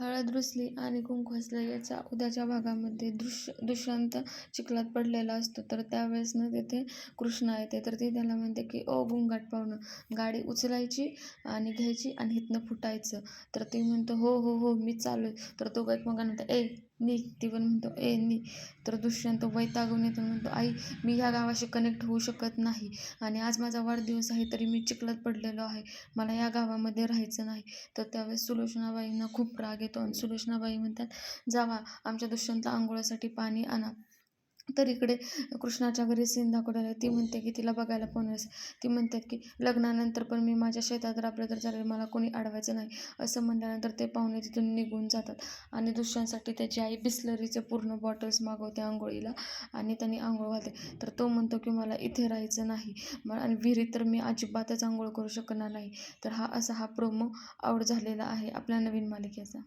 हळद रुसली आणि कुंकू याचा उद्याच्या भागामध्ये दृश्य दुष्यंत चिखलात पडलेला असतो. तर त्यावेळेस ना तिथे कृष्णा येते तर ती त्याला म्हणते की ओ गुंगाट पाहुणं गाडी उचलायची आणि घ्यायची आणि इथनं फुटायचं. तर ती म्हणतो हो हो हो मी चालू आहे. तर तो एकमेकांना म्हणतो ए नी ती पण म्हणतो ए नी तर दुष्यंत वैतागून येतो म्हणतो आई मी ह्या गावाशी कनेक्ट होऊ शकत नाही आणि आज माझा वाढदिवस आहे तरी मी चिखलात पडलेलो आहे. मला या गावामध्ये राहायचं नाही. तर त्यावेळेस सुलोचनाबाईंना खूप राग येतो आणि सुलोचनाबाई म्हणतात जावा आमच्या दुष्यंतला आंघोळीसाठी पाणी आणा. तर इकडे कृष्णाच्या घरी सीन आहे. ती म्हणते की तिला बघायला कोण असेल ती म्हणतात की लग्नानंतर पण मी माझ्या शेतात राबलं तर चालेल मला कोणी अडवायचं नाही. असं म्हणल्यानंतर ते पाहुणे तिथून निघून जातात. आणि दुसऱ्यांसाठी त्याची आई बिस्लरीचे पूर्ण बॉटल्स मागवते आंघोळीला आणि त्यांनी आंघोळ घालते. तर तो म्हणतो की मला इथे राहायचं नाही. म आणि विहिरीत तर मी अजिबातच आंघोळ करू शकणार नाही. तर हा असा हा प्रोमो आउट झालेला आहे आपल्या नवीन मालिकेचा.